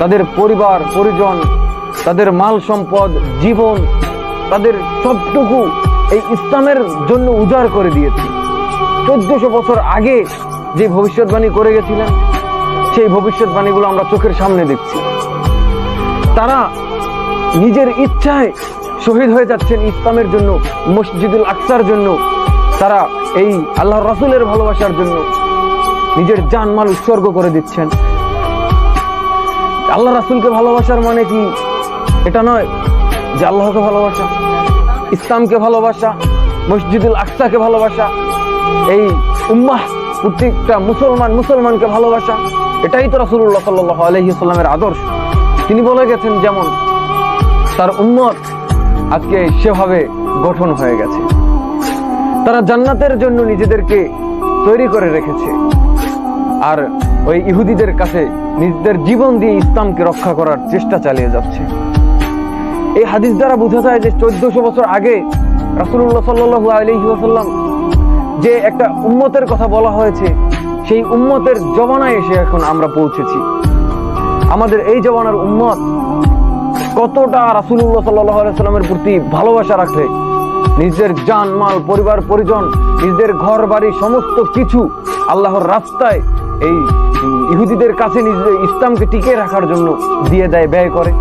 তাদের পরিবার, পরিজন, তাদের মাল সম্পদ, জীবন, তাদের সবটুকু এই ইসলামের জন্য উজাড় করে দিয়েছে। চোদ্দশো বছর আগে যে ভবিষ্যৎবাণী করে গেছিলেন, সেই ভবিষ্যৎবাণীগুলো আমরা চোখের সামনে দেখছি। তারা নিজের ইচ্ছায় শহীদ হয়ে যাচ্ছেন ইসলামের জন্য, মসজিদুল আকসার জন্য। তারা এই আল্লাহ রাসুলের ভালোবাসার জন্য নিজের জানমাল উৎসর্গ করে দিচ্ছেন। আল্লাহ রাসুলকে ভালোবাসার মানে কি? এটা নয় যে আল্লাহকে ভালোবাসা, ইসলামকে ভালোবাসা, মসজিদুল আকসাকে ভালোবাসা, এই উম্মাহ প্রত্যেকটা মুসলমান মুসলমানকে ভালোবাসা, এটাই তো রাসুল্লাহ সাল্লাহ আলহিসাল্লামের আদর্শ। তিনি বলে গেছেন যেমন, তার উম্মত আজকে সেভাবে গঠন হয়ে গেছে। তারা জান্নাতের জন্য নিজেদেরকে তৈরি করে রেখেছে। আর ওই ইহুদিদের কাছে নিজেদের জীবন দিয়ে ইসলামকে রক্ষা করার চেষ্টা চালিয়ে যাচ্ছে। এই হাদিস দ্বারা বোঝা যায় যে চোদ্দশো বছর আগে রাসুল্লাহ সাল্লু আলহিহাসাল্লাম যে একটা উম্মতের কথা বলা হয়েছে, সেই উম্মতের জমানায় এসে এখন আমরা পৌঁছেছি। আমাদের এই জমানার উম্মত কতটা রাসুল্লাহ সাল্লাহ সাল্লামের প্রতি ভালোবাসা রাখে, নিজের জান, মাল, পরিবার, পরিজন, নিজেদের ঘর, বাড়ি, সমস্ত কিছু আল্লাহর রাস্তায় এই ইহুদিদের কাছে নিজেদের ইসলামকে টিকিয়ে রাখার জন্য দিয়ে দেয় ব্যয় করে।